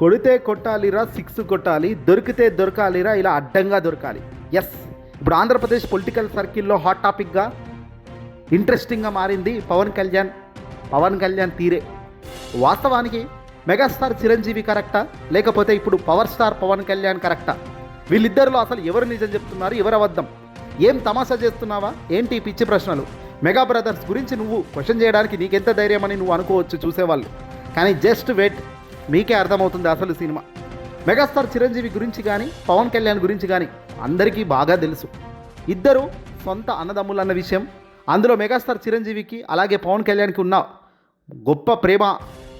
కొడితే కొట్టాలిరా సిక్స్ కొట్టాలి దొరికితే దొరకాలిరా ఇలా అడ్డంగా దొరకాలి. ఎస్ ఇప్పుడు ఆంధ్రప్రదేశ్ పొలిటికల్ సర్కిల్లో హాట్ టాపిక్గా ఇంట్రెస్టింగ్గా మారింది పవన్ కళ్యాణ్. పవన్ కళ్యాణ్ తీరే. వాస్తవానికి మెగాస్టార్ చిరంజీవి కరెక్టా లేకపోతే ఇప్పుడు పవర్ స్టార్ పవన్ కళ్యాణ్ కరెక్టా వీళ్ళిద్దరిలో అసలు ఎవరు నిజం చెప్తున్నారు ఎవరు అబద్ధం? ఏం తమాషా చేస్తున్నావా? ఏంటి పిచ్చి ప్రశ్నలు? మెగా బ్రదర్స్ గురించి నువ్వు క్వశ్చన్ చేయడానికి నీకెంత ధైర్యం అని నువ్వు అనుకోవచ్చు చూసేవాళ్ళు. కానీ జస్ట్ వెయిట్ మీకే అర్థమవుతుంది అసలు సినిమా. మెగాస్టార్ చిరంజీవి గురించి కానీ పవన్ కళ్యాణ్ గురించి కానీ అందరికీ బాగా తెలుసు. ఇద్దరు సొంత అన్నదమ్ములు అన్న విషయం. అందులో మెగాస్టార్ చిరంజీవికి అలాగే పవన్ కళ్యాణ్కి ఉన్న గొప్ప ప్రేమ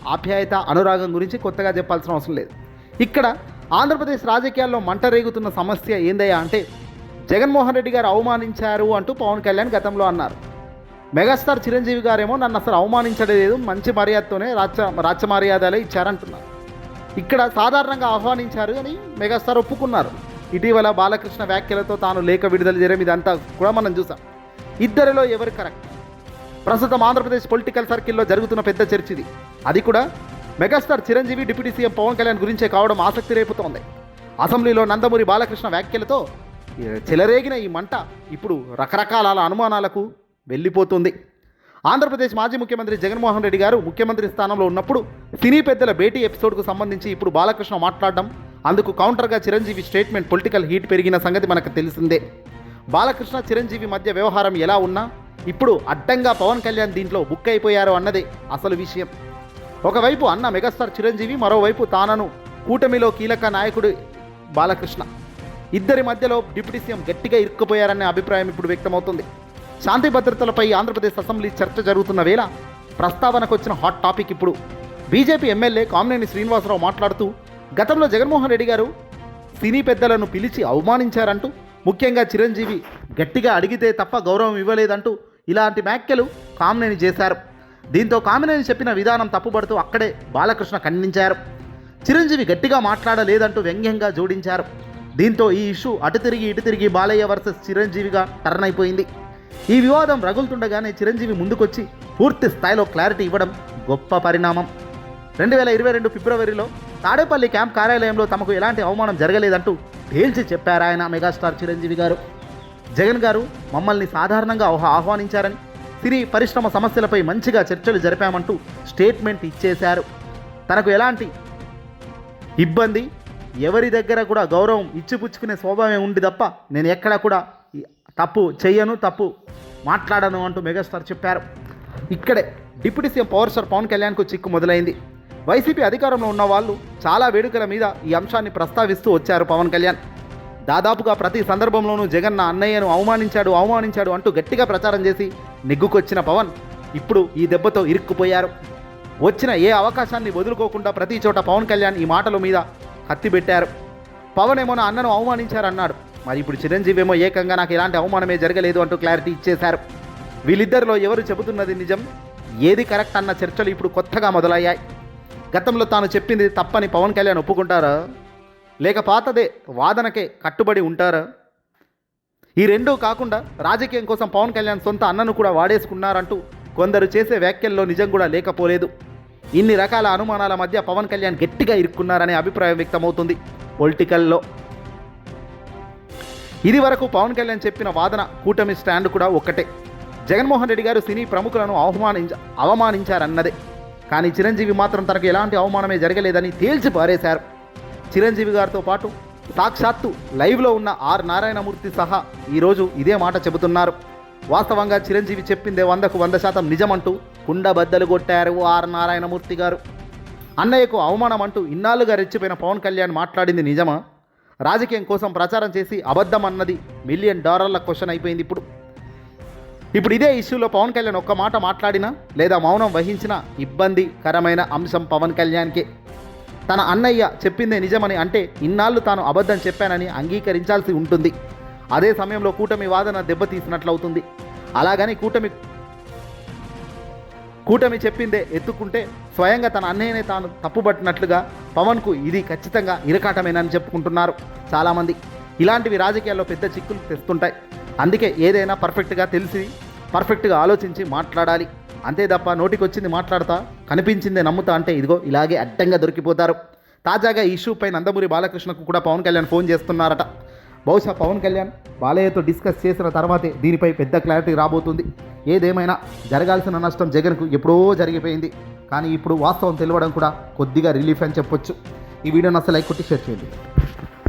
ఆప్యాయత అనురాగం గురించి కొత్తగా చెప్పాల్సిన అవసరం లేదు. ఇక్కడ ఆంధ్రప్రదేశ్ రాజకీయాల్లో మంట రేగుతున్న సమస్య ఏందయ్యా అంటే జగన్మోహన్ రెడ్డి గారు అవమానించారు అంటూ పవన్ కళ్యాణ్ గతంలో అన్నారు. మెగాస్టార్ చిరంజీవి గారేమో నన్ను అసలు అవమానించలేదు మంచి మర్యాదతోనే రాచ రాచ మర్యాదలే ఇచ్చారంటున్నారు. ఇక్కడ సాధారణంగా ఆహ్వానించారు అని మెగాస్టార్ ఒప్పుకున్నారు. ఇటీవల బాలకృష్ణ వ్యాఖ్యలతో తాను లేఖ విడుదల చేయడం ఇదంతా కూడా మనం చూసాం. ఇద్దరిలో ఎవరు కరెక్ట్? ప్రస్తుతం ఆంధ్రప్రదేశ్ పొలిటికల్ సర్కిల్లో జరుగుతున్న పెద్ద చర్చ ఇది అది కూడా megastar Chiranjeevi deputy CM Pawan Kalyan గురించే కావడం ఆసక్తి రేపుతోంది. అసెంబ్లీలో నందమూరి బాలకృష్ణ వ్యాఖ్యలతో చెలరేగిన ఈ మంట. ఇప్పుడు రకరకాల అనుమానాలకు వెళ్ళిపోతుంది. ఆంధ్రప్రదేశ్ మాజీ ముఖ్యమంత్రి జగన్మోహన్ రెడ్డి గారు ముఖ్యమంత్రి స్థానంలో ఉన్నప్పుడు సినీ పెద్దల భేటీ ఎపిసోడ్కు సంబంధించి ఇప్పుడు బాలకృష్ణ మాట్లాడడం అందుకు కౌంటర్గా చిరంజీవి స్టేట్మెంట్ పొలిటికల్ హీట్ పెరిగిన సంగతి మనకు తెలిసిందే. బాలకృష్ణ చిరంజీవి మధ్య వ్యవహారం ఎలా ఉన్నా ఇప్పుడు అడ్డంగా పవన్ కళ్యాణ్ దీంట్లో బుక్ అయిపోయారు అన్నదే అసలు విషయం. ఒకవైపు అన్న మెగాస్టార్ చిరంజీవి మరోవైపు తానను కూటమిలో కీలక నాయకుడు బాలకృష్ణ. ఇద్దరి మధ్యలో డిప్యూటీ సీఎం గట్టిగా ఇరుక్కుపోయారనే అభిప్రాయం ఇప్పుడు వ్యక్తమవుతుంది. శాంతి భద్రతలపై ఆంధ్రప్రదేశ్ అసెంబ్లీ చర్చ జరుగుతున్న వేళ ప్రస్తావనకు వచ్చిన హాట్ టాపిక్ ఇప్పుడు. బీజేపీ ఎమ్మెల్యే కామినేని శ్రీనివాసరావు మాట్లాడుతూ గతంలో జగన్మోహన్ రెడ్డి గారు సినీ పెద్దలను పిలిచి అవమానించారంటూ ముఖ్యంగా చిరంజీవి గట్టిగా అడిగితే తప్ప గౌరవం ఇవ్వలేదంటూ ఇలాంటి వ్యాఖ్యలు కామినేని చేశారు. దీంతో కామినేని చెప్పిన విధానం తప్పుపడుతూ అక్కడే బాలకృష్ణ ఖండించారు. చిరంజీవి గట్టిగా మాట్లాడలేదంటూ వ్యంగ్యంగా జోడించారు. దీంతో ఈ ఇష్యూ అటు తిరిగి ఇటు తిరిగి బాలయ్య వర్సెస్ చిరంజీవిగా టర్న్ అయిపోయింది. ఈ వివాదం రగులుతుండగానే చిరంజీవి ముందుకొచ్చి పూర్తి స్థాయిలో క్లారిటీ ఇవ్వడం గొప్ప పరిణామం. రెండు వేల ఇరవై రెండు ఫిబ్రవరిలో తాడేపల్లి క్యాంప్ కార్యాలయంలో తమకు ఎలాంటి అవమానం జరగలేదంటూ తేల్చి చెప్పారు ఆయన మెగాస్టార్ చిరంజీవి గారు. జగన్ గారు మమ్మల్ని సాధారణంగా ఆహ్- ఆహ్వానించారని సినీ పరిశ్రమ సమస్యలపై మంచిగా చర్చలు జరిపామంటూ స్టేట్మెంట్ ఇచ్చేశారు. తనకు ఎలాంటి ఇబ్బంది ఎవరి దగ్గర కూడా గౌరవం ఇచ్చిపుచ్చుకునే స్వభావం ఉంది తప్ప నేను ఎక్కడ కూడా తప్పు చెయ్యను తప్పు మాట్లాడను అంటూ మెగాస్టార్ చెప్పారు. ఇక్కడే deputy CM power star Pawan కళ్యాణ్కు చిక్కు మొదలైంది. వైసీపీ అధికారంలో ఉన్న వాళ్ళు చాలా వేడుకల మీద ఈ అంశాన్ని ప్రస్తావిస్తూ వచ్చారు పవన్ కళ్యాణ్. దాదాపుగా ప్రతి సందర్భంలోనూ జగన్ నా అన్నయ్యను అవమానించాడు అవమానించాడు అంటూ గట్టిగా ప్రచారం చేసి నెగ్గుకొచ్చిన పవన్ ఇప్పుడు ఈ దెబ్బతో ఇరుక్కుపోయారు. వచ్చిన ఏ అవకాశాన్ని వదులుకోకుండా ప్రతి చోట పవన్ కళ్యాణ్ ఈ మాటల మీద కత్తి పెట్టారు. పవన్ ఏమో నా అన్నను అవమానించారన్నాడు. మరి ఇప్పుడు చిరంజీవి ఏమో ఏకంగా నాకు ఎలాంటి అవమానమే జరగలేదు అంటూ క్లారిటీ ఇచ్చేశారు. వీళ్ళిద్దరిలో ఎవరు చెబుతున్నది నిజం? ఏది కరెక్ట్ అన్న చర్చలు ఇప్పుడు కొత్తగా మొదలయ్యాయి. గతంలో తాను చెప్పింది తప్పని పవన్ కళ్యాణ్ ఒప్పుకుంటారా? లేక పాతదే వాదనకే కట్టుబడి ఉంటారా? ఈ రెండూ కాకుండా రాజకీయం కోసం పవన్ కళ్యాణ్ సొంత అన్నను కూడా వాడేసుకున్నారంటూ కొందరు చేసే వ్యాఖ్యల్లో నిజం కూడా లేకపోలేదు. ఇన్ని రకాల అనుమానాల మధ్య పవన్ కళ్యాణ్ గట్టిగా ఇరుక్కున్నారనే అభిప్రాయం వ్యక్తమవుతుంది. పొలిటికల్లో ఇది వరకు పవన్ కళ్యాణ్ చెప్పిన వాదన కూటమి స్టాండ్ కూడా ఒక్కటే. జగన్మోహన్ రెడ్డి గారు సినీ ప్రముఖులను అవమానించ అవమానించారన్నదే. కానీ చిరంజీవి మాత్రం తనకు ఎలాంటి అవమానమే జరగలేదని తేల్చి పారేశారు. చిరంజీవి గారితో పాటు సాక్షాత్తు లైవ్లో ఉన్న ఆర్ నారాయణమూర్తి సహా ఈరోజు ఇదే మాట చెబుతున్నారు. వాస్తవంగా చిరంజీవి చెప్పిందే వందకు వంద శాతం నిజమంటూ కుండ బద్దలు కొట్టారు ఆర్ నారాయణమూర్తి గారు. అన్నయ్యకు అవమానం అంటూ ఇన్నాళ్ళుగా రెచ్చిపోయిన పవన్ కళ్యాణ్ మాట్లాడింది నిజమా? రాజకీయం కోసం ప్రచారం చేసి అబద్ధం అన్నది మిలియన్ డాలర్ల క్వశ్చన్ అయిపోయింది ఇప్పుడు. ఇప్పుడు ఇదే ఇష్యూలో పవన్ కళ్యాణ్ ఒక్క మాట మాట్లాడినా లేదా మౌనం వహించినా ఇబ్బందికరమైన అంశం పవన్ కళ్యాణ్కే. తన అన్నయ్య చెప్పిందే నిజమని అంటే ఇన్నాళ్ళు తాను అబద్ధం చెప్పానని అంగీకరించాల్సి ఉంటుంది. అదే సమయంలో కూటమి వాదన దెబ్బతీసినట్లవుతుంది అలాగని కూటమి కూటమి చెప్పిందే ఎత్తుకుంటే స్వయంగా తన అన్నయ్యనే తాను తప్పుపట్టినట్లుగా పవన్కు ఇది ఖచ్చితంగా ఇరకాటమేనని చెప్పుకుంటున్నారు చాలామంది. ఇలాంటివి రాజకీయాల్లో పెద్ద చిక్కులు తెస్తుంటాయి. అందుకే ఏదైనా పర్ఫెక్ట్గా తెలిసి పర్ఫెక్ట్గా ఆలోచించి మాట్లాడాలి. అంతే తప్ప నోటికొచ్చింది మాట్లాడతా కనిపించిందే నమ్ముతా అంటే ఇదిగో ఇలాగే అడ్డంగా దొరికిపోతారు. తాజాగా ఈ ఇష్యూ పై నందమూరి బాలకృష్ణకు కూడా పవన్ కళ్యాణ్ ఫోన్ చేస్తున్నారట. బహుశా పవన్ కళ్యాణ్ బాలయ్యతో డిస్కస్ చేసిన తర్వాతే దీనిపై పెద్ద క్లారిటీ రాబోతుంది. ఏదేమైనా జరగాల్సిన నష్టం జగన్కు ఎప్పుడో జరిగిపోయింది. కానీ ఇప్పుడు వాస్తవం తెలియడం కూడా కొద్దిగా రిలీఫ్ అని చెప్పొచ్చు. ఈ వీడియో అసలు లైక్ కొట్టి షేర్ చేయండి.